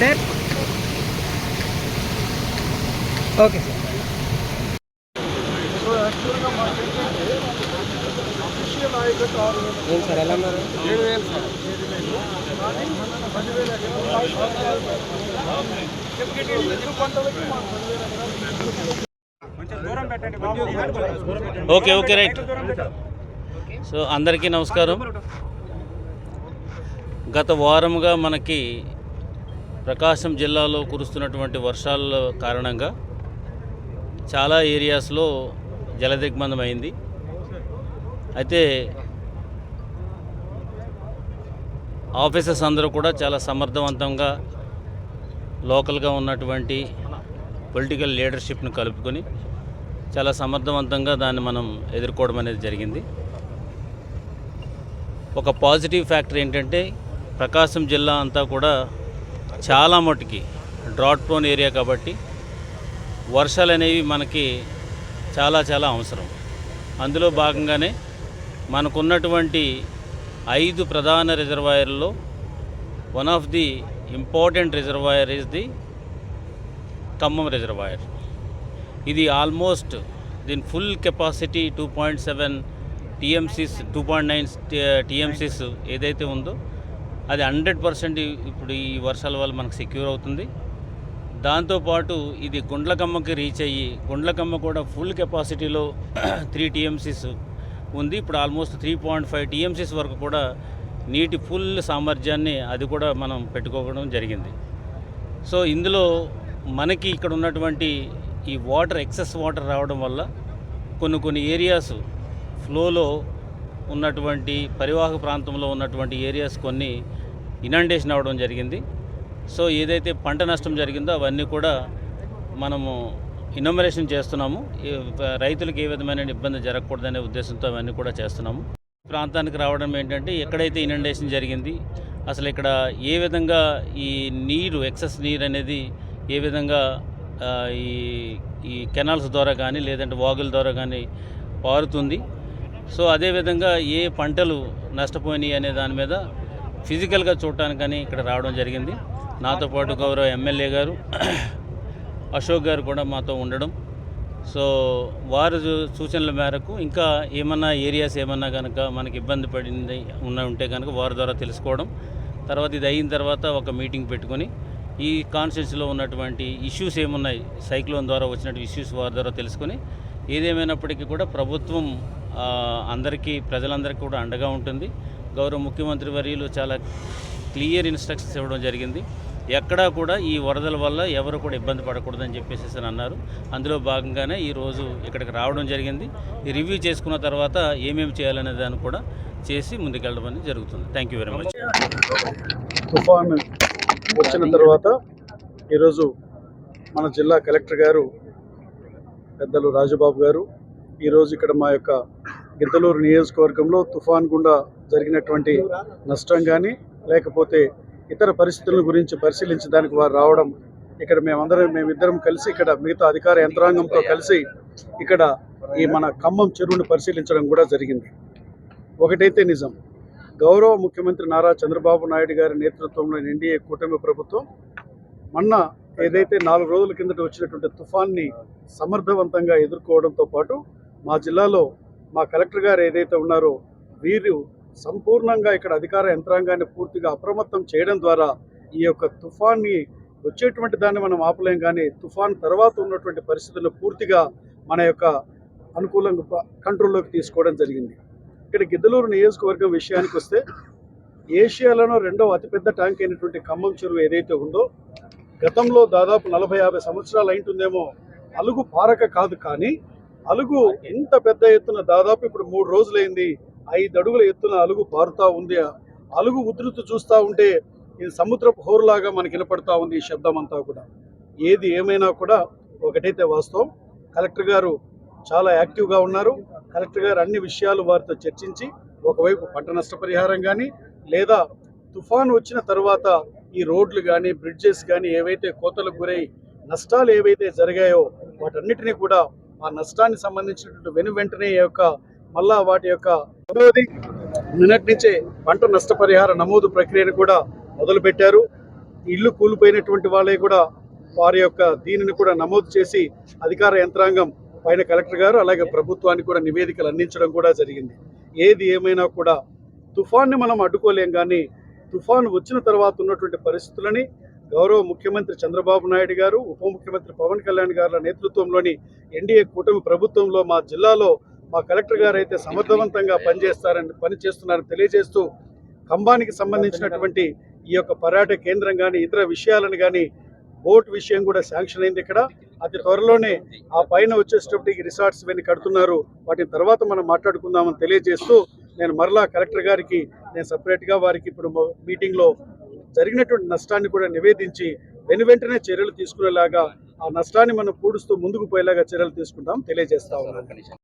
Sir? Okay. Sir ఏం sir ఎలా ఉన్నారు? Okay okay right. సో అందరికీ నమస్కారం. గత వారముగా మనకి ప్రకాశం జిల్లాలో కురుస్తున్నటువంటి వర్షాల కారణంగా చాలా ఏరియాస్లో జలదిగ్బంధం అయింది అయితే ఆఫీసర్స్ అందరూ కూడా చాలా సమర్థవంతంగా లోకల్గా ఉన్నటువంటి పొలిటికల్ లీడర్షిప్ను కలుపుకొని చాలా సమర్థవంతంగా దాన్ని మనం ఎదుర్కోవడం అనేది జరిగింది. ఒక పాజిటివ్ ఫ్యాక్టర్ ఏంటంటే ప్రకాశం జిల్లా అంతా కూడా చాలా మటుకి డ్రాట్ ప్రోన్ ఏరియా కాబట్టి వర్షాలు అనేవి మనకి చాలా చాలా అవసరం. అందులో భాగంగానే మనకున్నటువంటి ఐదు ప్రధాన రిజర్వాయర్లో one of the important reservoir is the Khammam reservoir. ఇది ఆల్మోస్ట్ దీని full capacity two point seven TMCs two point nine TMCs ఏదైతే ఉందో అది హండ్రెడ్ పర్సెంట్ ఇప్పుడు ఈ వర్షాల వల్ల మనకు సెక్యూర్ అవుతుంది. దాంతోపాటు ఇది గుండ్లకమ్మకి రీచ్ అయ్యి గుండ్లకమ్మ కూడా ఫుల్ కెపాసిటీలో త్రీ టీఎంసీస్ ఉంది. ఇప్పుడు almost three point five TMCs వరకు కూడా నీటి ఫుల్ సామర్థ్యాన్ని అది కూడా మనం పెట్టుకోవడం జరిగింది. సో ఇందులో మనకి ఇక్కడ ఉన్నటువంటి ఈ వాటర్ ఎక్సెస్ వాటర్ రావడం వల్ల కొన్ని కొన్ని ఏరియాస్ ఫ్లోలో ఉన్నటువంటి పరివాహక ప్రాంతంలో ఉన్నటువంటి ఏరియాస్ కొన్ని ఇనండేషన్ అవ్వడం జరిగింది. సో ఏదైతే పంట నష్టం జరిగిందో అవన్నీ కూడా మనము ఇనమరేషన్ చేస్తున్నాము. రైతులకు ఏ విధమైన ఇబ్బంది జరగకూడదనే ఉద్దేశంతో అవన్నీ కూడా చేస్తున్నాము. ప్రాంతానికి రావడం ఏంటంటే ఎక్కడైతే ఇనండేషన్ జరిగింది అసలు ఇక్కడ ఏ విధంగా ఈ నీరు ఎక్సెస్ నీరు అనేది ఏ విధంగా ఈ ఈ కెనాల్స్ ద్వారా కానీ లేదంటే వాగుల ద్వారా కానీ పారుతుంది. సో అదేవిధంగా ఏ పంటలు నష్టపోయినాయి అనే దాని మీద ఫిజికల్గా చూడటానికి కానీ ఇక్కడ రావడం జరిగింది. నాతో పాటు గౌరవ ఎమ్మెల్యే గారు అశోక్ గారు కూడా మాతో ఉండడం. సో వారు సూచనల మేరకు ఇంకా ఏమన్నా ఏరియాస్ ఏమన్నా కనుక మనకి ఇబ్బంది పడింది ఉన్న ఉంటే కనుక వారి ద్వారా తెలుసుకోవడం. తర్వాత ఇది అయిన తర్వాత ఒక మీటింగ్ పెట్టుకొని ఈ కాన్స్టిట్యూన్సీలో ఉన్నటువంటి ఇష్యూస్ ఏమున్నాయి? సైక్లోన్ ద్వారా వచ్చినటువంటి ఇష్యూస్ వారి ద్వారా తెలుసుకొని ఏదేమైనప్పటికీ కూడా ప్రభుత్వం అందరికీ ప్రజలందరికీ కూడా అండగా ఉంటుంది. గౌరవ ముఖ్యమంత్రి వర్యులు చాలా క్లియర్ ఇన్స్ట్రక్షన్స్ ఇవ్వడం జరిగింది. ఎక్కడా కూడా ఈ వరదల వల్ల ఎవరు కూడా ఇబ్బంది పడకూడదని చెప్పేసి అని అన్నారు. అందులో భాగంగానే ఈరోజు ఇక్కడికి రావడం జరిగింది. ఈ రివ్యూ చేసుకున్న తర్వాత ఏమేమి చేయాలనే దాన్ని కూడా చేసి ముందుకెళ్ళడం అనేది జరుగుతుంది. థ్యాంక్ యూ వెరీ మచ్ వచ్చిన తర్వాత ఈరోజు మన జిల్లా కలెక్టర్ గారు పెద్దలు రాజుబాబు గారు ఈరోజు ఇక్కడ మా యొక్క గిద్దలూరు నియోజకవర్గంలో తుఫాన్ గుండా జరిగినటువంటి నష్టం కానీ లేకపోతే ఇతర పరిస్థితుల గురించి పరిశీలించడానికి వారు రావడం ఇక్కడ మేమందరం మేమిద్దరం కలిసి ఇక్కడ మిగతా అధికార యంత్రాంగంతో కలిసి ఇక్కడ ఈ మన ఖమ్మం చెరువుని పరిశీలించడం కూడా జరిగింది. ఒకటైతే నిజం. గౌరవ ముఖ్యమంత్రి నారా చంద్రబాబు నాయుడు గారి నేతృత్వంలోని ఎన్డీఏ కూటమి ప్రభుత్వం మొన్న ఏదైతే నాలుగు రోజుల కిందట వచ్చినటువంటి తుఫాన్ని సమర్థవంతంగా ఎదుర్కోవడంతో పాటు మా జిల్లాలో మా కలెక్టర్ గారు ఏదైతే ఉన్నారో వీరు సంపూర్ణంగా ఇక్కడ అధికార యంత్రాంగాన్ని పూర్తిగా అప్రమత్తం చేయడం ద్వారా ఈ యొక్క తుఫాన్ని వచ్చేటువంటి దాన్ని మనం ఆపలేం కానీ తుఫాన్ తర్వాత ఉన్నటువంటి పరిస్థితులను పూర్తిగా మన యొక్క అనుకూలంగా కంట్రోల్లోకి తీసుకోవడం జరిగింది. ఇక్కడ గిద్దలూరు నియోజకవర్గం విషయానికి వస్తే ఏషియాలోనో రెండవ అతిపెద్ద ట్యాంక్ అయినటువంటి ఖమ్మం చెరువు ఏదైతే ఉందో గతంలో దాదాపు నలభై యాభై సంవత్సరాలు అయింటుందేమో అలుగు పారక కాదు కానీ అలుగు ఇంత పెద్ద ఎత్తున దాదాపు ఇప్పుడు మూడు రోజులైంది ఐదు అడుగుల ఎత్తున అలుగు పారుతా ఉంది. అలుగు ఉధృతి చూస్తూ ఉంటే ఇది సముద్రపు హోరులాగా మనకి వినపడతా ఉంది ఈ శబ్దం అంతా కూడా. ఏది ఏమైనా కూడా ఒకటైతే వాస్తవం. కలెక్టర్ గారు చాలా యాక్టివ్గా ఉన్నారు. కలెక్టర్ గారు అన్ని విషయాలు వారితో చర్చించి ఒకవైపు పంట నష్టపరిహారం కానీ లేదా తుఫాన్ వచ్చిన తర్వాత ఈ రోడ్లు కానీ బ్రిడ్జెస్ కానీ ఏవైతే కోతలకు గురై నష్టాలు ఏవైతే జరిగాయో వాటన్నిటినీ కూడా ఆ నష్టాన్ని సంబంధించినటువంటి వెను వెంటనే యొక్క మళ్ళా వాటి యొక్క రెండవది నిన్నటి నుంచే పంట నష్టపరిహార నమోదు ప్రక్రియను కూడా మొదలుపెట్టారు. ఇల్లు కూలిపోయినటువంటి వాళ్ళే కూడా వారి యొక్క దీనిని కూడా నమోదు చేసి అధికార యంత్రాంగం పైన కలెక్టర్ గారు అలాగే ప్రభుత్వానికి కూడా నివేదికలు అందించడం కూడా జరిగింది. ఏది ఏమైనా కూడా తుఫాన్ని మనం అడ్డుకోలేం కానీ తుఫాను వచ్చిన తర్వాత ఉన్నటువంటి పరిస్థితులని గౌరవ ముఖ్యమంత్రి చంద్రబాబు నాయుడు గారు ఉప ముఖ్యమంత్రి పవన్ కళ్యాణ్ గారుల నేతృత్వంలోని ఎన్డీఏ కూటమి ప్రభుత్వంలో మా జిల్లాలో మా కలెక్టర్ గారు అయితే సమర్థవంతంగా పనిచేస్తారని పని చేస్తున్నారని తెలియజేస్తూ కంబానికి సంబంధించినటువంటి ఈ యొక్క పర్యాటక కేంద్రం కానీ ఇతర విషయాలను కానీ బోట్ విషయం కూడా శాంక్షన్ అయింది ఇక్కడ. అతి త్వరలోనే ఆ పైన వచ్చేటప్పటికి రిసార్ట్స్ ఇవన్నీ కడుతున్నారు. వాటిని తర్వాత మనం మాట్లాడుకుందామని తెలియజేస్తూ నేను మరలా కలెక్టర్ గారికి నేను సపరేట్గా వారికి ఇప్పుడు మీటింగ్లో జరిగినటువంటి నష్టాన్ని కూడా నివేదించి వెను వెంటనే చర్యలు తీసుకునేలాగా ఆ నష్టాన్ని మనం పూడుస్తూ ముందుకు పోయేలాగా చర్యలు తీసుకుంటాం తెలియజేస్తా ఉన్నాను.